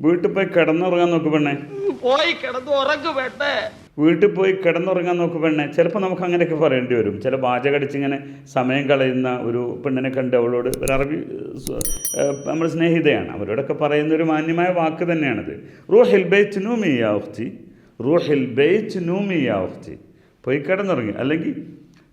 വീട്ടിൽ പോയി കിടന്നുറങ്ങാൻ നോക്ക് പെണ്ണെ. പോയി കിടന്ന് ഉറങ്ങു വേണ്ടേ വീട്ടിൽ പോയി കിടന്നുറങ്ങാൻ നോക്ക് പെണ്ണെ. ചിലപ്പോൾ നമുക്ക് അങ്ങനെയൊക്കെ പറയേണ്ടി വരും. ചില വാചകടിച്ചിങ്ങനെ സമയം കളയുന്ന ഒരു പെണ്ണിനെ കണ്ട് അവളോട് ഒരു അറബി നമ്മൾ നമ്മുടെ സ്നേഹിതയാണ്. അവരോടൊക്കെ പറയുന്ന ഒരു മാന്യമായ വാക്ക് തന്നെയാണിത്. റൂഹിൽ ബേച്ച് നൂമിയാ ഉഫ്തി റൂ റൂഹിൽ ബേച്ച് നൂമി യാ ഉഖ്തി. പോയി കിടന്നുറങ്ങി. അല്ലെങ്കിൽ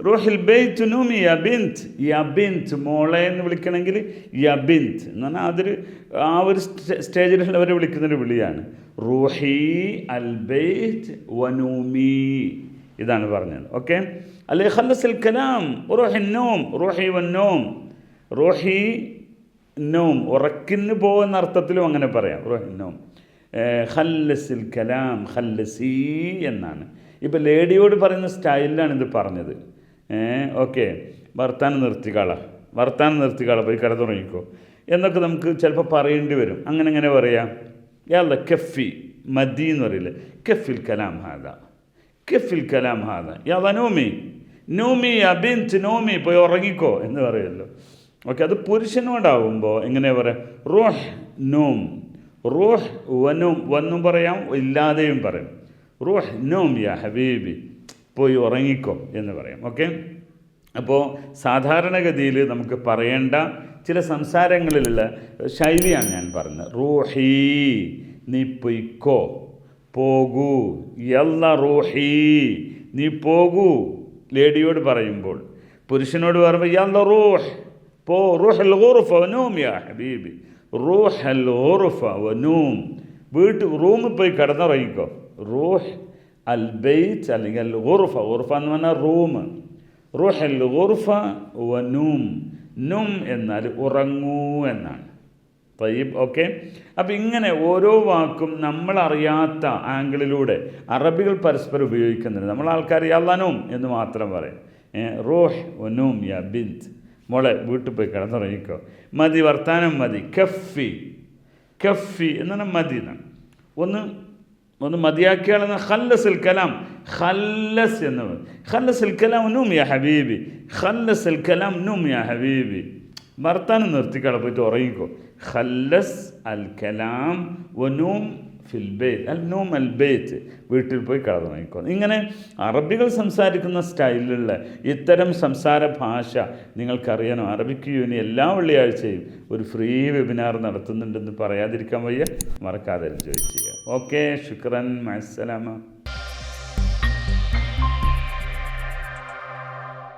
റൂഹിൽ ബേച്ച് നൂമി യാ ബിന്ത് യാ ബിന്ത് മോളെ എന്ന് വിളിക്കണമെങ്കിൽ യബിന്ത് ബിന്ത് എന്ന് പറഞ്ഞാൽ അതൊരു ആ ഒരു സ്റ്റേ- അവർ വിളിക്കുന്നൊരു വിളിയാണ്. റൂഹി അൽ ബെയ്ത്ത് വനൂമി ഇതാണ് പറഞ്ഞത്. ഓക്കെ? അല്ലെ? അൽ കലാം. റൂഹി നോം. റൂഹി വന്നോം റൂഹി നോം. ഉറക്കിന് പോകുന്ന അർത്ഥത്തിലും അങ്ങനെ പറയാം. റൂഹി നോം. ഖല്ലസിൽ കലാം. ഖല്ലസി എന്നാണ്. ഇപ്പം ലേഡിയോട് പറയുന്ന സ്റ്റൈലിലാണ് ഇത് പറഞ്ഞത്. ഓക്കെ. വർത്താനം നിർത്തിക്കാള. വർത്താനം നിർത്തിക്കാള പോയി കിടന്നുറങ്ങിക്കോ എന്നൊക്കെ നമുക്ക് ചിലപ്പോൾ പറയേണ്ടി വരും. അങ്ങനെ എങ്ങനെ പറയാം? യാല്ല കെഫി മദി എന്ന് പറയില്ലേ? കെഫിൽ കലാം ഹാദ. കെഫിൽ കലാം ഹാദ. യാദ നോമി. നോമി അബിൻസ് നോമി പോയി ഉറങ്ങിക്കോ എന്ന് പറയുമല്ലോ. ഓക്കെ അത് പുരുഷനോടാവുമ്പോൾ എങ്ങനെ പറയാം? റോഹ് നോം. റോഹ് വനും വന്നും പറയാം ഇല്ലാതെയും പറയും. റോഹ് നോം യാ ഹബീബി. പോയി ഉറങ്ങിക്കോ എന്ന് പറയാം. ഓക്കെ? അപ്പോൾ സാധാരണഗതിയിൽ നമുക്ക് പറയേണ്ട ചില സംസാരങ്ങളിലുള്ള ശൈലിയാണ് ഞാൻ പറഞ്ഞത്. റൂഹി നീ പൊയ്ക്കോ. പോകൂ. എല്ല റൂഹി നീ പോകൂ. ലേഡിയോട് പറയുമ്പോൾ പുരുഷനോട് പറയുമ്പോൾ എല്ല റൂഹ് പോ. റൂഹൽ ഗുർഫ വനൂം യാ ഹബീബി. റൂഹൽ ഗുർഫ വനൂം വീട്ട് റൂമിൽ പോയി കിടന്നുറങ്ങിക്കോ. റൂഹ് അൽ ബെയ്ത്ത് അല്ലെങ്കിൽ അൽ ഗുർഫ ഗുർഫ എന്ന് പറഞ്ഞാൽ റൂം റുഹൽ ഗുർഫ നൂം നും എന്നാൽ ഉറങ്ങൂ എന്നാണ്. തയ്യബ് ഓക്കെ അപ്പം ഇങ്ങനെ ഓരോ വാക്കും നമ്മളറിയാത്ത ആംഗിളിലൂടെ അറബികൾ പരസ്പരം ഉപയോഗിക്കുന്നുണ്ട്. നമ്മൾ ആൾക്കാർ യല്ലനും എന്ന് മാത്രം പറയും. റോഹ് ഒനൂം യാ ബിന്ത് മോളെ വീട്ടിൽ പോയി കിടന്നുറങ്ങിക്കോ. മതി വർത്താനം മതി. കഫി കഫി എന്ന് പറഞ്ഞാൽ മതി എന്നാണ്. ഒന്ന് ഒന്ന് മതിയാക്കിയാളെന്ന് ഖല്ലസിൽ കലാം. ഖല്ലസ് എന്ന്. ഖല്ലസിൽ കലാം നും യാ ഹബീബി. ഖല്ലസിൽ കലാം നും യാ ഹബീബി. വർത്താനം നിർത്തിക്കള പോയിട്ട് ഉറങ്ങിക്കോ. ഖല്ലസ് അൽ കലാം വനൂം ഫിൽ ബേത്ത് അൽ നൂം അൽ ബേത്ത് വീട്ടിൽ പോയി കിടന്നുറങ്ങിക്കോ. ഇങ്ങനെ അറബികൾ സംസാരിക്കുന്ന സ്റ്റൈലിലുള്ള ഇത്തരം സംസാര ഭാഷ നിങ്ങൾക്കറിയണം അറബിക് യൂണി എല്ലാ വെള്ളിയാഴ്ചയും ഒരു ഫ്രീ വെബിനാർ നടത്തുന്നുണ്ടെന്ന് പറയാതിരിക്കാൻ വയ്യ. മറക്കാതെ ചോദിച്ചു ചെയ്യുക. ഓക്കെ ശുക്രൻ മസ്സലാമ.